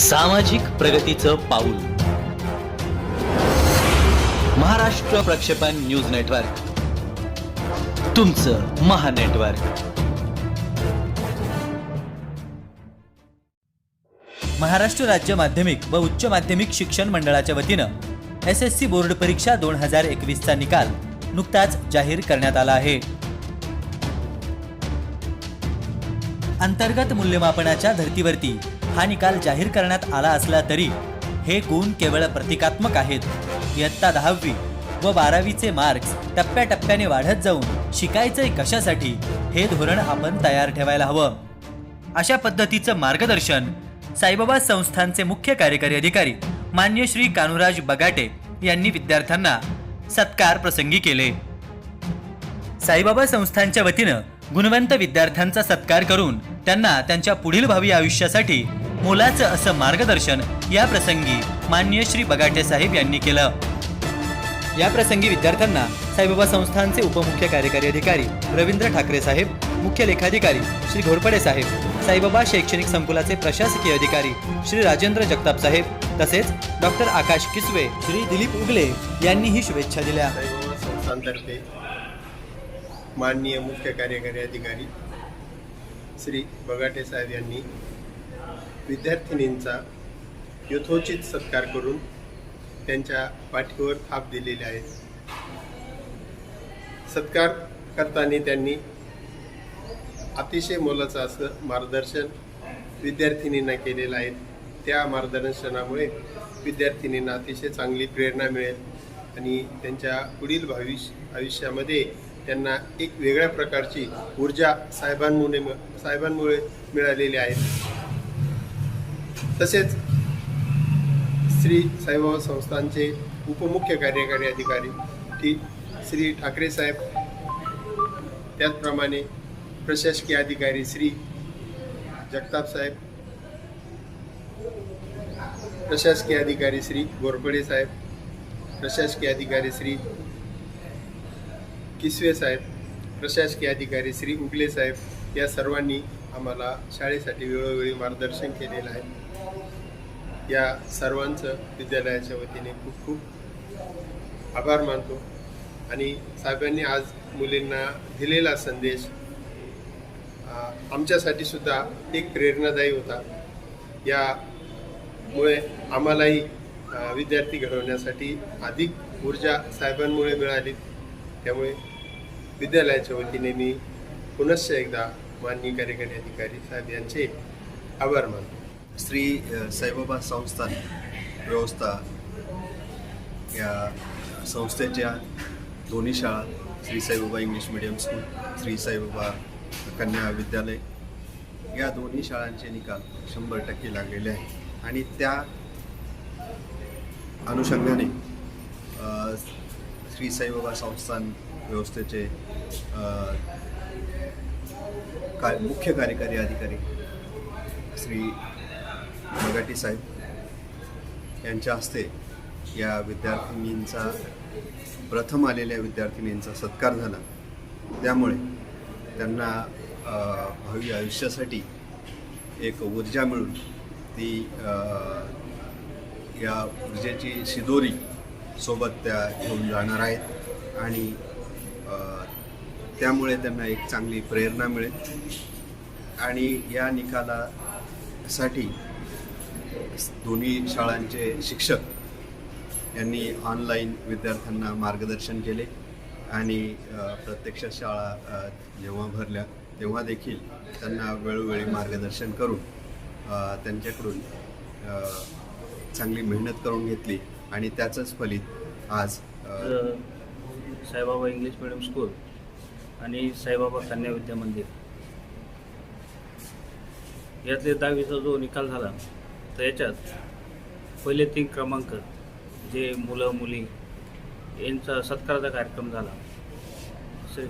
सामाजिक प्रगतीचं पाऊल. महाराष्ट्र प्रक्षेपण न्यूज नेटवर्क. तुमचं महानेटवर्क महाराष्ट्र राज्य माध्यमिक व उच्च माध्यमिक शिक्षण मंडळाच्या वतीनं एस एस सी बोर्ड परीक्षा दोन हजार एकवीसचा निकाल नुकताच जाहीर करण्यात आला आहे. अंतर्गत मूल्यमापनाच्या धर्तीवरती हा निकाल जाहीर करण्यात आला असला तरी हे गुण केवळ प्रतिकात्मक आहेत. इयत्ता दहावी व बारावीचे मार्क्स टप्प्याटप्प्याने वाढत जाऊन शिकायचंय कशासाठी हे धोरण आपण तयार ठेवायला हवं. अशा पद्धतीचं मार्गदर्शन साईबाबा संस्थानचे मुख्य कार्यकारी अधिकारी मान्य श्री कानुराज बगाटे यांनी विद्यार्थ्यांना सत्कार प्रसंगी केले. साईबाबा संस्थानच्या वतीनं गुणवंत विद्यार्थ्यांचा सत्कार करून त्यांना त्यांच्या पुढील भावी आयुष्यासाठी मोलाचं असं मार्गदर्शन या प्रसंगी मान्य श्री बगाटे साहेब यांनी केलं. या प्रसंगी विद्यार्थ्यांना साईबाबा संस्थानचे उपमुख्य कार्यकारी अधिकारी रवींद्र ठाकरे साहेब मुख्य लेखाधिकारी श्री घोरपडे साहेब साईबाबा शैक्षणिक संकुलाचे प्रशासकीय अधिकारी श्री राजेंद्र जगताप साहेब तसेच डॉक्टर आकाश किसवे श्री दिलीप उगले यांनीही शुभेच्छा दिल्या. संस्थानतर्फे माननीय मुख्य कार्यकारी अधिकारी श्री बगाटे साहेब यांनी विद्यार्थिनींचा यथोचित सत्कार करून त्यांच्या पाठीवर थाप दिलेले आहे. सत्कार करताना त्यांनी अतिशय मोलाचं असं मार्गदर्शन विद्यार्थिनींना केलेलं आहे. त्या मार्गदर्शनामुळे विद्यार्थिनींना अतिशय चांगली प्रेरणा मिळेल आणि त्यांच्या पुढील भविष्य आयुष्यामध्ये त्यांना एक वेगळ्या प्रकारची ऊर्जा साहेबांमुळे साहेबांमुळे मिळालेली आहे. तसेच श्री साईबाबा संस्थांचे उपमुख्य कार्यकारी अधिकारी टी श्री ठाकरे साहेब त्याचप्रमाणे प्रशासकीय अधिकारी श्री जगताप साहेब प्रशासकीय अधिकारी श्री गोरपडे साहेब प्रशासकीय अधिकारी श्री किसवे साहेब प्रशासकीय अधिकारी श्री उगले साहेब या सर्वांनी आम्हाला शाळेसाठी वेळोवेळी मार्गदर्शन केलेलं आहे. या सर्वांचं विद्यालयाच्या वतीने खूप खूप आभार मानतो आणि साहेबांनी आज मुलींना दिलेला संदेश आमच्यासाठी सुद्धा एक प्रेरणादायी होता. यामुळे आम्हालाही विद्यार्थी घडवण्यासाठी अधिक ऊर्जा साहेबांमुळे मिळाली. त्यामुळे विद्यालयाच्या वतीने मी पुनश्च एकदा माननीय कार्यकारी अधिकारी साहेब यांचे आभार मानतो. श्री साईबाबा संस्थान व्यवस्था या संस्थेच्या दोन्ही शाळा Shri Saibaba English medium school Shri Saibaba कन्या विद्यालय या दोन्ही शाळांचे निकाल शंभर टक्के लागलेले आहे आणि त्या अनुषंगाने श्री साईबाबा संस्थान व्यवस्थेचे का मुख्य कार्यकारी अधिकारी श्री मगाटी साहेब यांच्या हस्ते या विद्यार्थिनींचा प्रथम आलेल्या विद्यार्थिनींचा सत्कार झाला. त्यामुळे त्यांना भावी आयुष्यासाठी एक ऊर्जा मिळून ती या ऊर्जेची शिदोरी सोबत त्या घेऊन जाणार आहेत. आणि त्यामुळे त्यांना एक चांगली प्रेरणा मिळेल. आणि या निकालासाठी दोन्ही शाळांचे शिक्षक यांनी ऑनलाईन विद्यार्थ्यांना मार्गदर्शन केले. आणि प्रत्यक्ष शाळा जेव्हा भरल्या तेव्हा देखील त्यांना वेळोवेळी मार्गदर्शन करून त्यांच्याकडून चांगली मेहनत करून घेतली. आणि त्याचंच फलित आज साईबाबा इंग्लिश मिडियम स्कूल आणि साईबाबा कन्या विद्या मंदिर. यातले दहावीचा जो निकाल झाला तर याच्यात पहिले तीन क्रमांक जे मुलं मुली यांचा सत्काराचा कार्यक्रम झाला. श्री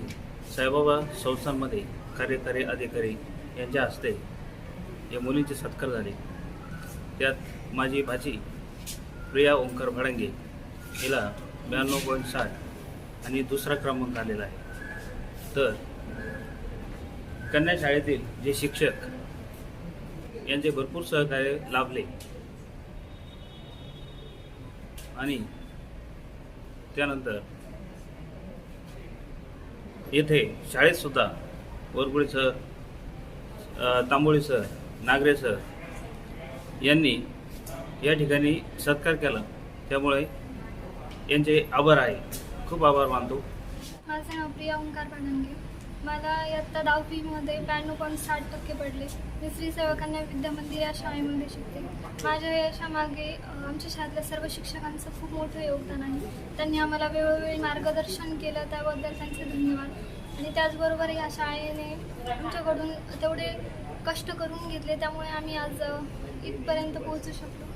साईबाबा संस्थांमध्ये कार्यकारी अधिकारी यांच्या हस्ते या मुलींचे सत्कार झाले. त्यात माझी भाची प्रिया ओंकार भडंगे हिला ब्याण्णव पॉईंट साठ आणि दुसरा क्रमांक आलेला आहे. तर कन्या शाळेतील जे शिक्षक यांचे भरपूर सहकार्य लाभले आणि त्यानंतर येथे शाळेतसुद्धा Vargule sir Tamboli sir Nagare sir यांनी या ठिकाणी सत्कार केला. त्यामुळे यांचे आभार आहे. खूप आभार मानतो. माझं नाव प्रिया ओंकार पाडंगे. मला इयत्ता दहावीमध्ये ब्याण्णव पॉईंट साठ टक्के पडले. मी श्री सेवकांना विद्या मंदिर या शाळेमध्ये शिकते. माझ्या यशामागे आमच्या शाळेतल्या सर्व शिक्षकांचं खूप मोठं योगदान आहे. त्यांनी आम्हाला वेळोवेळी मार्गदर्शन केलं. त्याबद्दल त्यांचे धन्यवाद. आणि त्याचबरोबर या शाळेने आमच्याकडून तेवढे कष्ट करून घेतले. त्यामुळे आम्ही आज इथपर्यंत पोहोचू शकलो.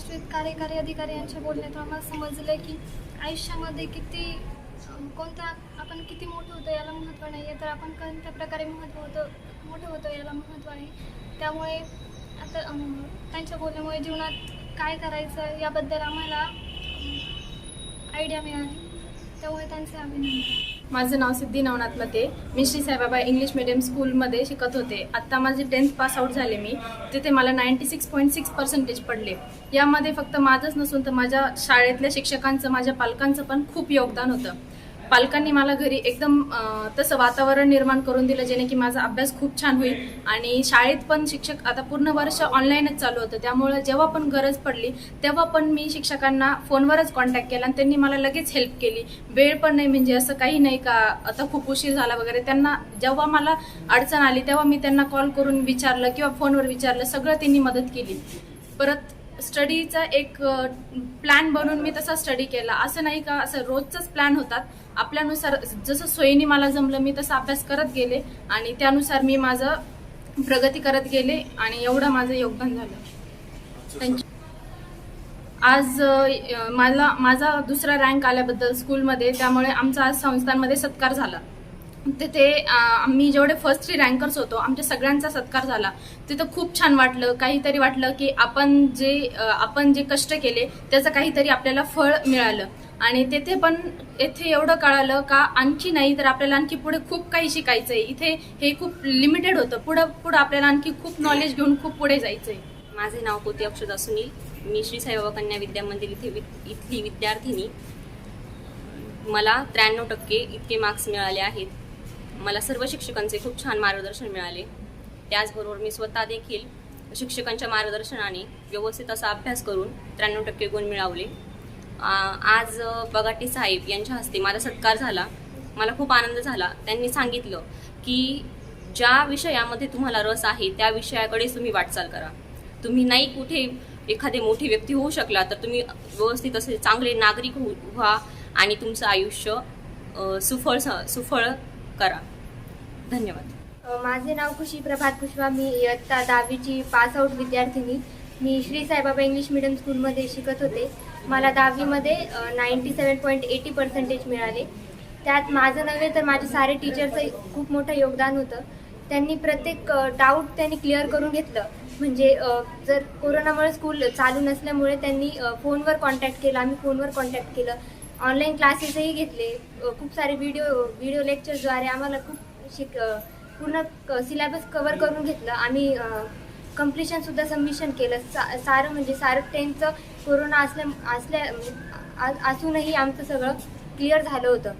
श्वेत कार्यकारी अधिकारी यांच्या बोलण्यात आम्हाला समजलं की आयुष्यामध्ये किती कोणत्या आपण किती मोठं होतो याला महत्त्व नाही आहे. तर आपण कोणत्या प्रकारे महत्त्व होतं मोठं होतं याला महत्त्व आहे. त्यामुळे आता त्यांच्या बोलण्यामुळे जीवनात काय करायचं याबद्दल आम्हाला आयडिया मिळाली. त्यामुळे त्यांचे अभिनंदन. माझं नाव सिद्धी नवनाथ मते. मी श्री साईबाबा इंग्लिश मिडियम स्कूलमध्ये शिकत होते. आत्ता माझे टेन्थ पास आऊट झाले मी. तिथे मला ninety six point six percentage पडले. यामध्ये फक्त माझंच नसून तर माझ्या शाळेतल्या शिक्षकांचं माझ्या पालकांचं पण खूप योगदान होतं. पालकांनी मला घरी एकदम तसं वातावरण निर्माण करून दिलं जेणे की माझा अभ्यास खूप छान होईल. आणि शाळेत पण शिक्षक आता पूर्ण वर्ष ऑनलाईनच चालू होतं. त्यामुळे जेव्हा पण गरज पडली तेव्हा पण मी शिक्षकांना फोनवरच कॉन्टॅक्ट केला आणि त्यांनी मला लगेच हेल्प केली. वेळ पण नाही म्हणजे असं काही नाही का आता खूप उशीर झाला वगैरे. त्यांना जेव्हा मला अडचण आली तेव्हा मी त्यांना कॉल करून विचारलं किंवा फोनवर विचारलं सगळं त्यांनी मदत केली. परत स्टडीचा एक प्लॅन बनवून मी तसा स्टडी केला. असं नाही का असं रोजचाच प्लॅन होतात. आपल्यानुसार जसं सोयीने मला जमलं मी तसा अभ्यास करत गेले आणि त्यानुसार मी माझं प्रगती करत गेले आणि एवढं माझं योगदान झालं. थँक्यू आज मला माझा दुसरा रँक आल्याबद्दल स्कूलमध्ये त्यामुळे आमचा आज संस्थांमध्ये सत्कार झाला. तिथे आम्ही जेवढे फर्स्ट थ्री रँकर्स होतो आमच्या सगळ्यांचा सत्कार झाला. तिथं खूप छान वाटलं काहीतरी वाटलं की आपण जे आपण जे कष्ट केले त्याचं काहीतरी आपल्याला फळ मिळालं. आणि तेथे पण येथे एवढं कळालं का आणखी नाही तर आपल्याला आणखी पुढे खूप काही शिकायचं आहे इथे हे खूप लिमिटेड होतं. पुढं पुढं आपल्याला आणखी खूप नॉलेज घेऊन खूप पुढे जायचं आहे माझे नाव कोती अक्षदा सुनील. मी श्री साईबाबा कन्या विद्या मंदिर इथे वि- इथली विद्यार्थिनी. मला त्र्याण्णव टक्के इतके मार्क्स मिळाले आहेत. मला सर्व शिक्षकांचे खूप छान मार्गदर्शन मिळाले. त्याचबरोबर मी स्वतः देखील शिक्षकांच्या मार्गदर्शनाने व्यवस्थित असा अभ्यास करून त्र्याण्णव टक्के गुण मिळवले. आज बगाटे साहेब यांच्या हस्ते माझा सत्कार झाला. मला खूप आनंद झाला. त्यांनी सांगितलं की ज्या विषयामध्ये तुम्हाला रस आहे त्या विषयाकडेच तुम्ही वाटचाल करा. तुम्ही नाही कुठे एखादे मोठी व्यक्ती होऊ शकला तर तुम्ही व्यवस्थित असे चांगले नागरिक हो व्हा आणि तुमचं आयुष्य सुफळ सुफळ करा. धन्यवाद. माझे नाव खुशी प्रभात पुष्पा मी इयत्ता दहावीची पास आऊट विद्यार्थिनी. मी श्री साईबाबा इंग्लिश मीडियम स्कूलमध्ये शिकत होते. मला दहावीमध्ये ninety seven point eighty percentage मिळाले. त्यात माझं नव्हे तर माझे सारे टीचरचं खूप मोठं योगदान होतं. त्यांनी प्रत्येक डाऊट त्यांनी क्लिअर करून घेतलं. म्हणजे जर कोरोनामुळे स्कूल चालू नसल्यामुळे त्यांनी फोनवर कॉन्टॅक्ट केला. आम्ही फोनवर कॉन्टॅक्ट केलं. ऑनलाईन क्लासेसही घेतले. खूप सारे व्हिडिओ व्हिडिओ लेक्चरद्वारे आम्हाला खूप शिक पूर्ण पूर्ण सिलेबस कवर करून घेतलं. आम्ही कम्प्लिशनसुद्धा सबमिशन केलं. सा सारं म्हणजे सारं टेनचं कोरोना असल्या असल्या असूनही आमचं सगळं क्लिअर झालं होतं.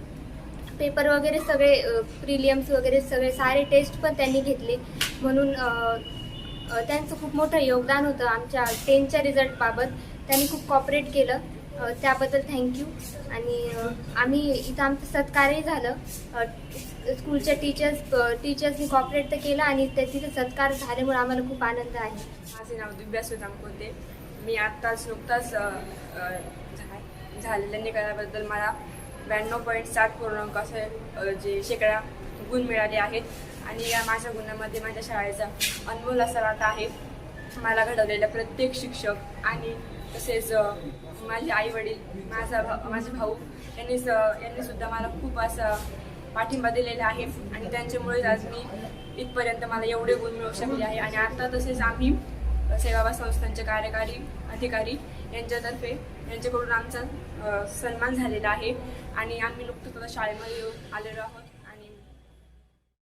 पेपर वगैरे सगळे प्रिलियम्स वगैरे सगळे सारे टेस्ट पण त्यांनी घेतले. म्हणून त्यांचं खूप मोठं योगदान होतं आमच्या टेनच्या रिझल्टबाबत त्यांनी खूप कॉपरेट केलं. त्याबद्दल थँक्यू आणि आम्ही इथं आमचं सत्कारही झालं. स्कूलच्या टीचर्स टीचर्सनी कॉपरेट तर केलं आणि त्या तिथे सत्कार झाल्यामुळे आम्हाला खूप आनंद आहे. माझे नाव दिव्या सुदाम मी आत्ताच नुकताच झा- झालेल्या निकालाबद्दल मला ब्याण्णव पॉईंट सात पूर्णांक असे जे शेकडा गुण मिळाले आहेत. आणि या माझ्या गुणामध्ये माझ्या शाळेचा अनमोल असा वाटा आहे. मला घडवलेला प्रत्येक शिक्षक आणि तसेच माझे आई वडील माझा भा माझे भाऊ यांनी स यांनी सुद्धा मला खूप असा पाठिंबा दिलेला आहे. आणि त्यांच्यामुळेच आज मी इथपर्यंत मला एवढे गुण मिळू शकले आहे. आणि आता तसेच आम्ही सेवाबा संस्थांचे कार्यकारी अधिकारी यांच्यातर्फे यांच्याकडून आमचा सन्मान झालेला आहे. आणि आम्ही नुकतंच शाळेमध्ये येऊन आलेलो आहोत.